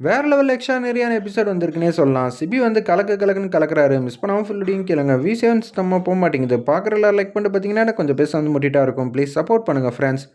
வேற level எக்ஸ்ட்ரானரியான episode வந்திருக்குன்னே சொல்லலாம். CP வந்து கலக்க கலக்குன்னு கலக்குறாரு. மிஸ் பண்ணாமல் ஃபுல்லுடையும் கேளுங்க. வி செவன் நம்ம போக மாட்டேங்குது. பார்க்குற லைக் பண்ணிட்டு பார்த்தீங்கன்னா கொஞ்சம் பேச வந்து முட்டிட்டா இருக்கும். ப்ளீஸ் சப்போர்ட் பண்ணுங்கள் ஃப்ரெண்ட்ஸ்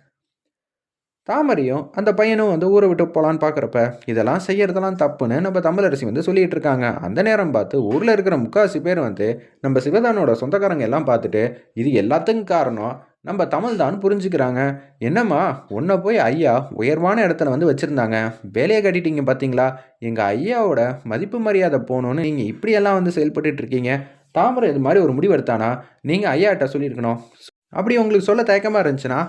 தாமரையும் அந்த பையனும் வந்து ஊரை விட்டு போகலான்னு பார்க்குறப்ப இதெல்லாம் செய்யறதெல்லாம் தப்புன்னு நம்ம தமிழரசி வந்து சொல்லிட்டு இருக்காங்க. அந்த நேரம் பார்த்து ஊரில் இருக்கிற முக்காசி பேர் வந்து நம்ம சிவதானோட சொந்தக்காரங்க எல்லாம் பார்த்துட்டு இது எல்லாத்துக்கும் காரணம். நம்ம தமிழ் தான் புரிஞ்சுக்கிறாங்க. என்னம்மா உன்னை போய் ஐயா உயர்வான இடத்துல வந்து வச்சுருந்தாங்க. வேலையை கட்டிட்டீங்க பார்த்தீங்களா எங்கள் ஐயாவோட மதிப்பு மரியாதை போகணுன்னு நீங்கள் இப்படியெல்லாம் வந்து செயல்பட்டுட்டு இருக்கீங்க. தாமரை இது மாதிரி ஒரு முடிவு எடுத்தானா? நீங்கள் ஐயாட்ட சொல்லியிருக்கணும். அப்படி உங்களுக்கு சொல்ல தயக்கமாக இருந்துச்சுன்னா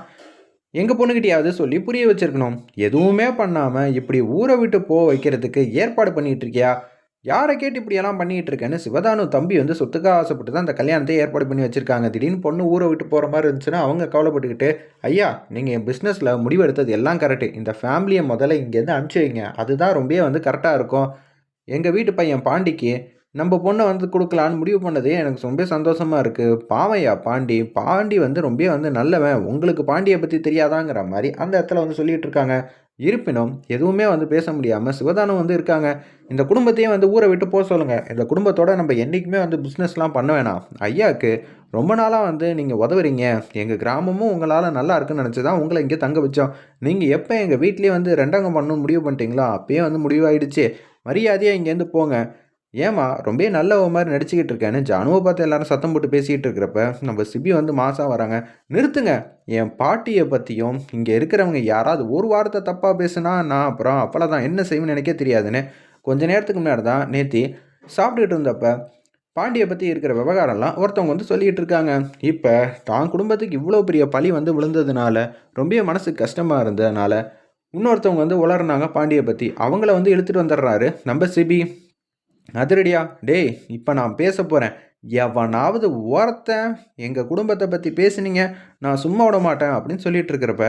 எங்கள் பொண்ணுக்கிட்டையாவது சொல்லி புரிய வச்சுருக்கணும். எதுவுமே பண்ணாமல் இப்படி ஊரை விட்டு போக வைக்கிறதுக்கு ஏற்பாடு பண்ணிகிட்டு இருக்கியா? யாரை கேட்டு இப்படியெல்லாம் பண்ணிகிட்டு இருக்கேன்னு சிவதானு தம்பி வந்து சொத்துக்காக ஆசைப்பட்டு தான் அந்த கல்யாணத்தை ஏற்பாடு பண்ணி வச்சிருக்காங்க. திடீர்னு பொண்ணு ஊரை விட்டு போகிற மாதிரி இருந்துச்சுன்னா அவங்க கவலைப்பட்டுக்கிட்டு ஐயா நீங்கள் என் பிஸ்னஸில் முடிவெடுத்தது எல்லாம் கரெக்டு இந்த ஃபேமிலியை முதல்ல இங்கேருந்து அனுப்பிச்சி வைங்க. அதுதான் ரொம்பவே வந்து கரெக்டாக இருக்கும். எங்கள் வீட்டு பையன் பாண்டிக்கு நம்ம பொண்ணை வந்து கொடுக்கலான்னு முடிவு பண்ணதே எனக்கு ரொம்ப சந்தோஷமாக இருக்குது பாவையா பாண்டி? பாண்டி வந்து ரொம்ப வந்து நல்லவன். உங்களுக்கு பாண்டியை பற்றி தெரியாதாங்கிற மாதிரி அந்த இடத்துல வந்து சொல்லிகிட்டு இருக்காங்க. இருப்பினும் எதுவுமே வந்து பேச முடியாமல் சிவதானம் வந்து இருக்காங்க. இந்த குடும்பத்தையும் வந்து ஊரை விட்டு போக சொல்லுங்கள் இந்த குடும்பத்தோட நம்ம என்றைக்குமே வந்து பிஸ்னஸ்லாம் பண்ண வேணாம். ஐயாவுக்கு ரொம்ப நாளாக வந்து நீங்கள் உதவுறீங்க. எங்கள் கிராமமும் உங்களால் நல்லா இருக்குன்னு நினச்சி தான் உங்களை இங்கே தங்க வச்சோம். நீங்கள் எப்போ எங்கள் வீட்லேயே வந்து ரெண்டாங்க பண்ணணும்னு முடிவு பண்ணிட்டீங்களா அப்பயே வந்து முடிவாயிடுச்சு. மரியாதையாக இங்கேருந்து போங்க. ஏமா ரொம்ப நல்ல மாதிரி நடிச்சுக்கிட்டு இருக்கேன்னு ஜானுவை பார்த்து எல்லாரும் சத்தம் போட்டு பேசிகிட்டு இருக்கிறப்ப நம்ம சிபி வந்து மாதம் வராங்க. நிறுத்துங்க. என் பாட்டியை பற்றியும் இங்கே இருக்கிறவங்க யாராவது ஒரு வாரத்தை தப்பாக பேசுனா நான் அப்புறம் அப்போல்லாம் தான் என்ன செய்வேன்னு நினைக்க தெரியாதுன்னு கொஞ்ச நேரத்துக்கு முன்னாடி தான் நேத்தி சாப்பிட்டுட்டு இருந்தப்ப பாண்டியை பற்றி இருக்கிற விவகாரம்லாம் ஒருத்தவங்க வந்து சொல்லிகிட்டு இருக்காங்க. இப்போ தான் குடும்பத்துக்கு இவ்வளோ பெரிய பழி வந்து விழுந்ததுனால ரொம்ப மனசுக்கு கஷ்டமாக இருந்ததுனால இன்னொருத்தவங்க வந்து உளர்னாங்க பாண்டியை பற்றி அவங்கள வந்து இழுத்துட்டு வந்துடுறாரு நம்ம சிபி. அதிரடியா? டேய் இப்போ நான் பேச போகிறேன் எவனாவது ஒருத்தன் எங்கள் குடும்பத்தை பற்றி பேசுனீங்க நான் சும்மா விட மாட்டேன் அப்படின்னு சொல்லிட்டு இருக்கிறப்ப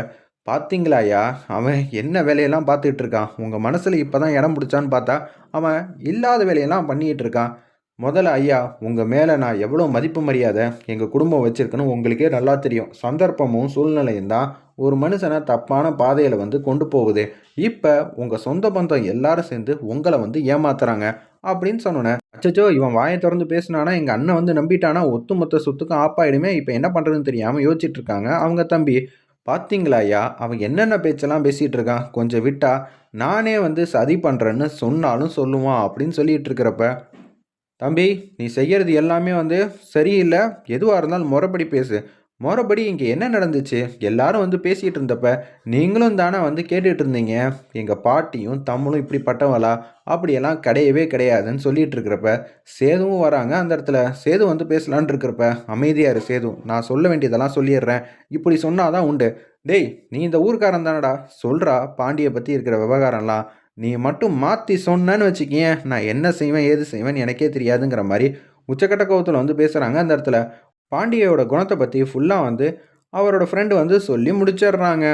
பார்த்தீங்களாயா அவன் என்ன வேலையெல்லாம் பார்த்துக்கிட்டு இருக்கான்? உங்கள் மனசில் இப்போ தான் இடம் பிடிச்சான்னு பார்த்தா அவன் இல்லாத வேலையெல்லாம் பண்ணிக்கிட்டு இருக்கான். முதல்ல ஐயா உங்கள் மேலே நான் எவ்வளோ மதிப்பு மரியாதை எங்கள் குடும்பம் வச்சுருக்கணும் உங்களுக்கே நல்லா தெரியும். சந்தர்ப்பமும் சூழ்நிலையும் தான் ஒரு மனுஷனை தப்பான பாதையில் வந்து கொண்டு போகுது. இப்போ உங்கள் சொந்த பந்தம் எல்லாரும் சேர்ந்து உங்களை வந்து ஏமாத்துறாங்க. அப்படின்னு சொன்னோன்னே அச்சச்சோ இவன் வாயை திறந்து பேசினானா எங்கள் அண்ணன் வந்து நம்பிட்டானா ஒத்துமொத்த சொத்துக்கும் ஆப்பாயிடுமே இப்போ என்ன பண்ணுறதுன்னு தெரியாமல் யோசிச்சுட்டு இருக்காங்க அவங்க தம்பி. பார்த்தீங்களா ஐயா? அவன் என்னென்ன பேச்செல்லாம் பேசிகிட்டு இருக்கான்? கொஞ்சம் விட்டா நானே வந்து சதி பண்ணுறேன்னு சொன்னாலும் சொல்லுவான் அப்படின்னு சொல்லிட்டு இருக்கிறப்ப தம்பி நீ செய்கிறது எல்லாமே வந்து சரியில்லை. எதுவாக இருந்தாலும் முறைப்படி பேசு. முறைப்படி இங்கே என்ன நடந்துச்சு? எல்லாரும் வந்து பேசிகிட்டு இருந்தப்ப நீங்களும் தானே வந்து கேட்டுட்டு இருந்தீங்க. எங்கள் பாட்டியும் தம்முளும் இப்படிப்பட்டவளா அப்படியெல்லாம் கிடையவே கிடையாதுன்னு சொல்லிட்டு இருக்கிறப்ப சேதுவும் வராங்க அந்த இடத்துல. சேது வந்து பேசலான் இருக்கிறப்ப அமைதியாரு சேது நான் சொல்ல வேண்டியதெல்லாம் சொல்லிடுறேன். இப்படி சொன்னாதான் உண்டு. டேய் நீ இந்த ஊர்க்காரன் தானடா? சொல்கிறா பாண்டியை பற்றி இருக்கிற விவகாரம்லாம். நீ மட்டும் மாற்றி சொன்னேன்னு வச்சுக்கியேன் நான் என்ன செய்வேன் ஏது செய்வேன் எனக்கே தெரியாதுங்கிற மாதிரி உச்சக்கட்ட கோவத்தில் வந்து பேசுகிறாங்க அந்த இடத்துல பாண்டியோட குணத்தை பற்றி ஃபுல்லாக வந்து அவரோட ஃப்ரெண்டு வந்து சொல்லி முடிச்சிடுறாங்க.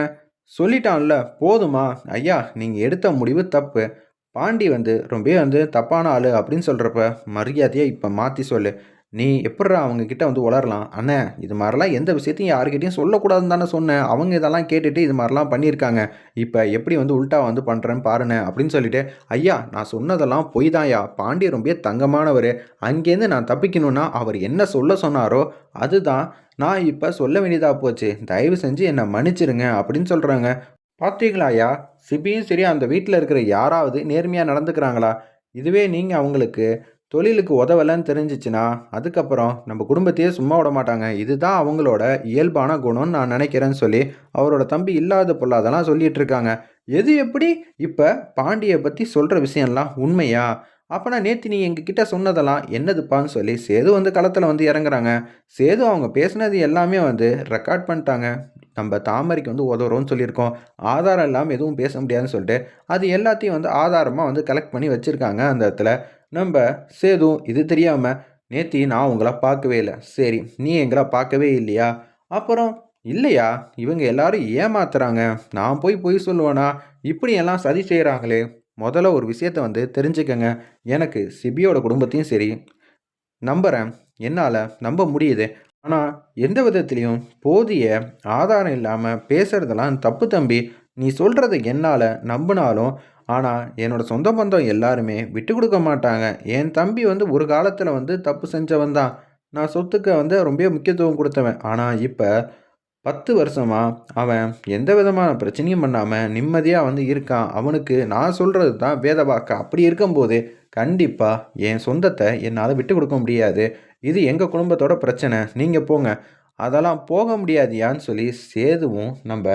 சொல்லிட்டான்ல போதுமா? ஐயா நீங்கள் எடுத்த முடிவு தப்பு. பாண்டி வந்து ரொம்ப வந்து தப்பான ஆள் அப்படின்னு சொல்கிறப்ப மரியாதையை இப்போ மாற்றி சொல்லு. நீ எப்பட்றா அவங்கக்கிட்ட வந்து வளரலாம் அண்ணே இது மாதிரிலாம் எந்த விஷயத்தையும் யாருக்கிட்டையும் சொல்லக்கூடாதுன்னு தானே சொன்னேன். அவங்க இதெல்லாம் கேட்டுட்டு இது மாதிரிலாம் பண்ணியிருக்காங்க. இப்போ எப்படி வந்து உல்ட்டா வந்து பண்ணுறேன்னு பாருண்ணே அப்படின்னு சொல்லிட்டு ஐயா நான் சொன்னதெல்லாம் பொய் தான்யா பாண்டி ரொம்ப தங்கமானவர். அங்கேருந்து நான் தப்பிக்கணும்னா அவர் என்ன சொல்ல சொன்னாரோ அதுதான். நான் இப்போ சொல்ல வேண்டியதாக போச்சு. தயவு செஞ்சு என்னை மன்னிச்சிருங்க அப்படின்னு சொல்கிறாங்க பார்த்தீங்களாயா சிபியும் சரி அந்த வீட்டில் இருக்கிற யாராவது நேர்மையாக நடந்துக்கிறாங்களா? இதுவே நீங்கள் அவங்களுக்கு தொழிலுக்கு உதவலைன்னு தெரிஞ்சிச்சுன்னா அதுக்கப்புறம் நம்ம குடும்பத்தையே சும்மா விட மாட்டாங்க. இதுதான் அவங்களோட இயல்பான குணம்னு நான் நினைக்கிறேன்னு சொல்லி அவரோட தம்பி இல்லாத பொல்லாதெல்லாம் சொல்லிட்டு இருக்காங்க. எது எப்படி? இப்போ பாண்டியை பற்றி சொல்கிற விஷயம்லாம் உண்மையா? அப்போனா நேற்று நீ எங்ககிட்ட சொன்னதெல்லாம் என்னதுப்பான்னு சொல்லி சேது வந்து களத்தில் வந்து இறங்குறாங்க. சேது அவங்க பேசுனது எல்லாமே வந்து ரெக்கார்ட் பண்ணிட்டாங்க. நம்ம தாமரைக்கு வந்து உதவுறோம்னு சொல்லியிருக்கோம். ஆதாரம் இல்லாமல் எதுவும் பேச முடியாதுன்னு சொல்லிட்டு அது எல்லாத்தையும் வந்து ஆதாரமாக வந்து கலெக்ட் பண்ணி வச்சுருக்காங்க அந்த இடத்துல. நம்ம சேது இது தெரியாமல் நேத்தி நான் உங்களை பார்க்கவே இல்லை. சரி நீ எங்களை பார்க்கவே இல்லையா? அப்புறம் இல்லையா? இவங்க எல்லாரும் ஏமாத்துறாங்க. நான் போய் பொய் சொல்லுவேனா? இப்படியெல்லாம் சதி செய்கிறாங்களே முதல்ல ஒரு விஷயத்த வந்து தெரிஞ்சுக்கங்க. எனக்கு சிபியோட குடும்பத்தையும் சரி நம்புகிறேன் என்னால் நம்ப முடியுது. ஆனால் எந்த விதத்துலேயும் போதிய ஆதாரம் இல்லாமல் பேசுகிறதெல்லாம் தப்பு தம்பி. நீ சொல்கிறத என்னால் நம்பினாலும் ஆனால் என்னோடய சொந்த பந்தம் எல்லாருமே விட்டு கொடுக்க மாட்டாங்க. என் தம்பி வந்து ஒரு காலத்தில் வந்து தப்பு செஞ்சவன் தான். நான் சொத்துக்கு வந்து ரொம்ப முக்கியத்துவம் கொடுத்தவன். ஆனால் இப்போ பத்து வருஷமாக அவன் எந்த விதமான பிரச்சனையும் பண்ணாமல் நிம்மதியாக வந்து இருக்கான். அவனுக்கு நான் சொல்கிறது தான் வேத வாக்கு. அப்படி இருக்கும்போது கண்டிப்பாக என் சொந்தத்தை என்னால் விட்டு கொடுக்க முடியாது. இது எங்கள் குடும்பத்தோட பிரச்சனை. நீங்கள் போங்க. அதெல்லாம் போக முடியாதியான்னு சொல்லி சேதுவும் நம்ம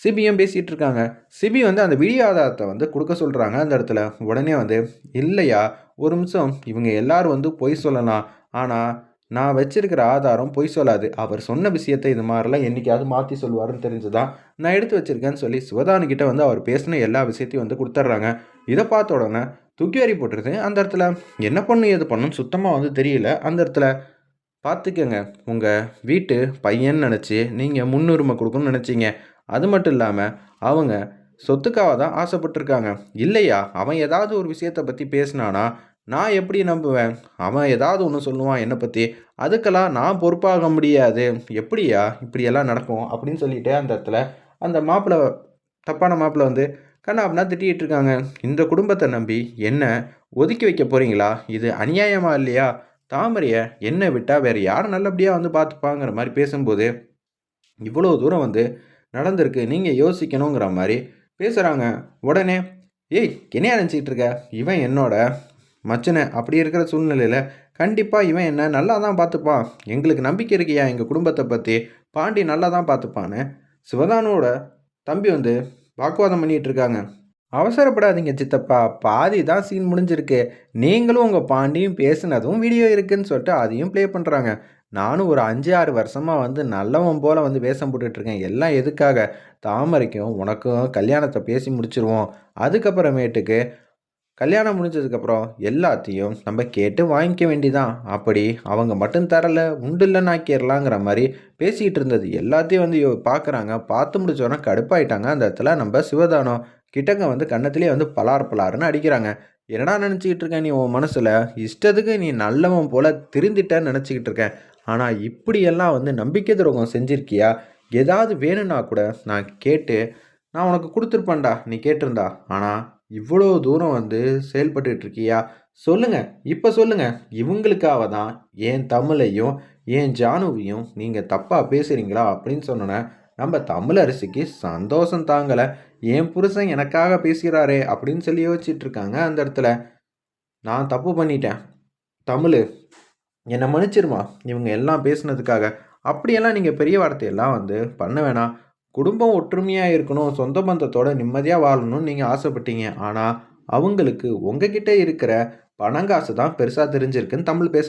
சிபியும் பேசிகிட்டு இருக்காங்க. சிபி வந்து அந்த வீடியோ ஆதாரத்தை வந்து கொடுக்க சொல்கிறாங்க அந்த இடத்துல. உடனே வந்து இல்லையா ஒரு நிமிஷம் இவங்க எல்லாரும் வந்து பொய் சொல்லலாம். ஆனால் நான் வச்சிருக்கிற ஆதாரம் பொய் சொல்லாது. அவர் சொன்ன விஷயத்தை இது மாதிரிலாம் என்றைக்காவது மாற்றி சொல்லுவாருன்னு தெரிஞ்சுதான் நான் எடுத்து வச்சுருக்கேன்னு சொல்லி சிவதானுக்கிட்ட வந்து அவர் பேசின எல்லா விஷயத்தையும் வந்து கொடுத்துட்றாங்க. இதை பார்த்த உடனே தூக்கி வரி போட்டுருது அந்த இடத்துல. என்ன பண்ணு எது பண்ணுன்னு சுத்தமாக வந்து தெரியல அந்த இடத்துல. பார்த்துக்கங்க உங்கள் வீட்டு பையன் நினச்சி நீங்கள் முன்னுரிமை கொடுக்கணும்னு நினச்சிங்க. அது மட்டும் இல்லாமல் அவங்க சொத்துக்காக தான் ஆசைப்பட்டிருக்காங்க. இல்லையா? அவன் ஏதாவது ஒரு விஷயத்தை பற்றி பேசினானா நான் எப்படி நம்புவேன்? அவன் ஏதாவது ஒன்று சொல்லுவான் என்னை பற்றி அதுக்கெல்லாம் நான் பொறுப்பாக முடியாது. எப்படியா இப்படியெல்லாம் நடக்கும்? அப்படின்னு சொல்லிட்டு அந்த இடத்துல அந்த மாப்பிள்ளை தப்பான மாப்பிள்ளை வந்து கண்ணா அப்படின்னா திட்டிகிட்டு இருக்காங்க. இந்த குடும்பத்தை நம்பி என்ன ஒதுக்கி வைக்க போகிறீங்களா இது அநியாயமாக இல்லையா? தாமரையை என்னை விட்டால் வேறு யாரும் நல்லபடியாக வந்து பார்த்துப்பாங்கிற மாதிரி பேசும்போது இவ்வளோ தூரம் வந்து நடந்திருக்கு நீங்கள் யோசிக்கணுங்கிற மாதிரி பேசுகிறாங்க உடனே ஏய் என்னையா நினச்சிக்கிட்டு இருக்க? இவன் என்னோட மச்சனை. அப்படி இருக்கிற சூழ்நிலையில் கண்டிப்பாக இவன் என்ன நல்லா தான் பார்த்துப்பான் எங்களுக்கு நம்பிக்கை இருக்கியா எங்கள் குடும்பத்தை பற்றி பாண்டி நல்லா தான் பார்த்துப்பான்னு சிவதானோட தம்பி வந்து வாக்குவாதம் பண்ணிகிட்டு இருக்காங்க. அவசரப்படாதீங்க சித்தப்பா. பாதி தான் சீன் முடிஞ்சிருக்கு. நீங்களும் உங்கள் பாண்டியும் பேசுனதும் வீடியோ இருக்குன்னு சொல்லிட்டு அதையும் ப்ளே பண்ணுறாங்க நானும் ஒரு அஞ்சு ஆறு வருஷமாக வந்து நல்லவன் போல் வந்து வேஷம் போட்டுட்ருக்கேன். எல்லாம் எதுக்காக? தாமரைக்கும் உனக்கும் கல்யாணத்தை பேசி முடிச்சிருவோம். அதுக்கப்புறமேட்டுக்கு கல்யாணம் முடிஞ்சதுக்கப்புறம் எல்லாத்தையும் நம்ம கேட்டு வாங்கிக்க வேண்டிதான். அப்படி அவங்க மட்டும் தரல உண்டு இல்லைன்னு ஆக்கிடலாங்கிற மாதிரி பேசிக்கிட்டு இருந்தது எல்லாத்தையும் வந்து பார்க்குறாங்க பார்த்து முடிச்சோன்னா கடுப்பாயிட்டாங்க. அந்த இடத்துல நம்ம சிவதானம் கிட்டங்க வந்து கன்னத்திலே வந்து பலார் பலாருன்னு அடிக்கிறாங்க. என்னடா நினச்சிக்கிட்டு இருக்கேன் நீ உன் மனசில்? இஷ்டத்துக்கு நீ நல்லவன் போல் திருந்திட்டேன்னு நினச்சிக்கிட்டு இருக்கேன் ஆனால் இப்படியெல்லாம் வந்து நம்பிக்கை துரோகம் செஞ்சுருக்கியா? ஏதாவது வேணும்னா கூட நான் கேட்டு நான் உனக்கு கொடுத்துருப்பேன்டா நீ கேட்டிருந்தா. ஆனால் இவ்வளோ தூரம் வந்து செயல்பட்டுருக்கியா சொல்லுங்கள் இப்போ சொல்லுங்கள் இவங்களுக்காக தான் என் தமிழையும் என் ஜானுவையும் நீங்கள் தப்பாக பேசுகிறீங்களா அப்படின்னு சொன்னோன்னே நம்ம தமிழரசிக்கு சந்தோஷம் தாங்கலை. என் புருஷன் எனக்காக பேசுகிறாரே அப்படின்னு சொல்லி யோசிச்சிட்டுருக்காங்க அந்த இடத்துல. நான் தப்பு பண்ணிட்டேன். தமிழ் என்னை மன்னிச்சிருமா? இவங்க எல்லாம் பேசுனதுக்காக. அப்படியெல்லாம் நீங்கள் பெரிய வார்த்தையெல்லாம் வந்து பண்ண வேணாம். குடும்பம் ஒற்றுமையாக இருக்கணும் சொந்த பந்தத்தோட நிம்மதியாக வாழணும்னு நீங்கள் ஆசைப்பட்டீங்க. ஆனால் அவங்களுக்கு உங்ககிட்ட இருக்கிற பணங்காசு தான் பெருசாக தெரிஞ்சிருக்குன்னு தமிழ் பேச